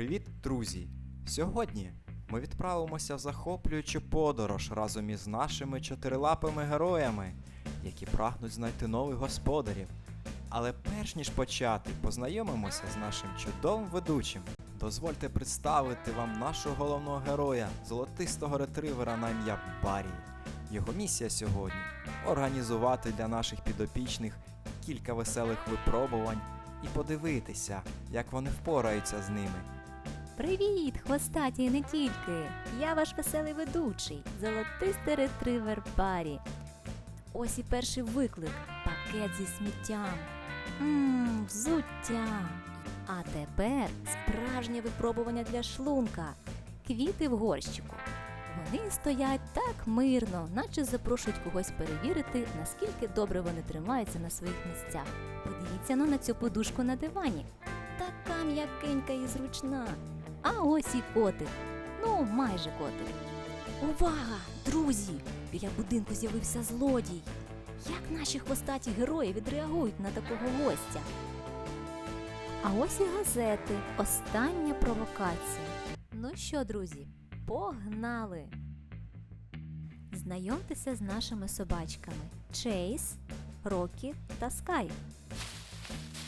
Привіт, друзі! Сьогодні ми відправимося в захоплюючу подорож разом із нашими чотирилапими героями, які прагнуть знайти нових господарів. Але перш ніж почати, познайомимося з нашим чудовим ведучим. Дозвольте представити вам нашого головного героя, золотистого ретривера на ім'я Барі. Його місія сьогодні організувати для наших підопічних кілька веселих випробувань і подивитися, як вони впораються з ними. Привіт, хвостаті і не тільки. Я ваш веселий ведучий, золотистий ретривер Барі. Ось і перший виклик пакет зі сміттям. Мм, взуття. А тепер справжнє випробування для шлунка. Квіти в горщику. Вони стоять так мирно, наче запрошують когось перевірити, наскільки добре вони тримаються на своїх місцях. Подивіться ну на цю подушку на дивані. Така м'якенька і зручна. А ось і котик. Ну, майже котик. Увага, друзі! Біля будинку з'явився злодій. Як наші хвостаті герої відреагують на такого гостя? А ось і газети. Остання провокація. Ну що, друзі, погнали! Знайомтеся з нашими собачками Чейз, Рокі та Скай.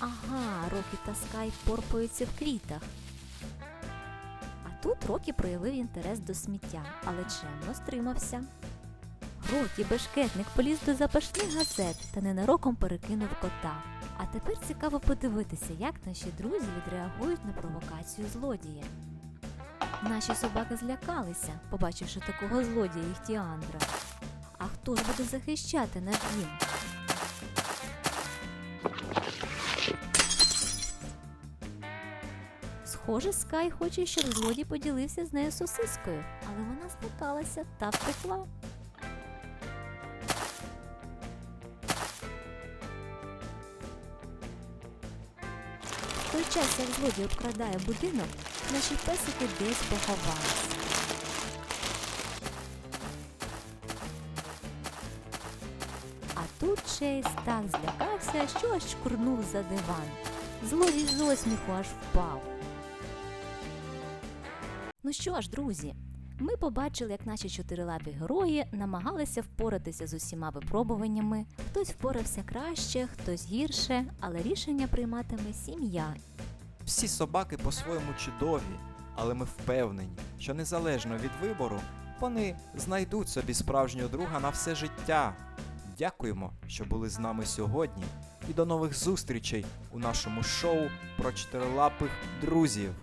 Ага, Рокі та Скай порпаються в квітах. Тут Рокі проявив інтерес до сміття, але чемно стримався. Рокі бешкетник поліз до запашних газет та ненароком перекинув кота. А тепер цікаво подивитися, як наші друзі відреагують на провокацію злодія. Наші собаки злякалися, побачивши такого злодія Іхтіандра. А хто ж буде захищати наш дім? Схоже, Скай хоче, щоб злодій поділився з нею сосискою, але вона злякалася та втекла. В той час, як злодій обкрадає будинок, наші песики десь поховались. А тут Чейз так злякався, що аж шкурнув за диван. Злодій з осміху аж впав. Ну що ж, друзі, ми побачили, як наші чотирилапі герої намагалися впоратися з усіма випробуваннями. Хтось впорався краще, хтось гірше, але рішення прийматиме сім'я. Всі собаки по-своєму чудові, але ми впевнені, що незалежно від вибору, вони знайдуть собі справжнього друга на все життя. Дякуємо, що були з нами сьогодні, і до нових зустрічей у нашому шоу про чотирилапих друзів.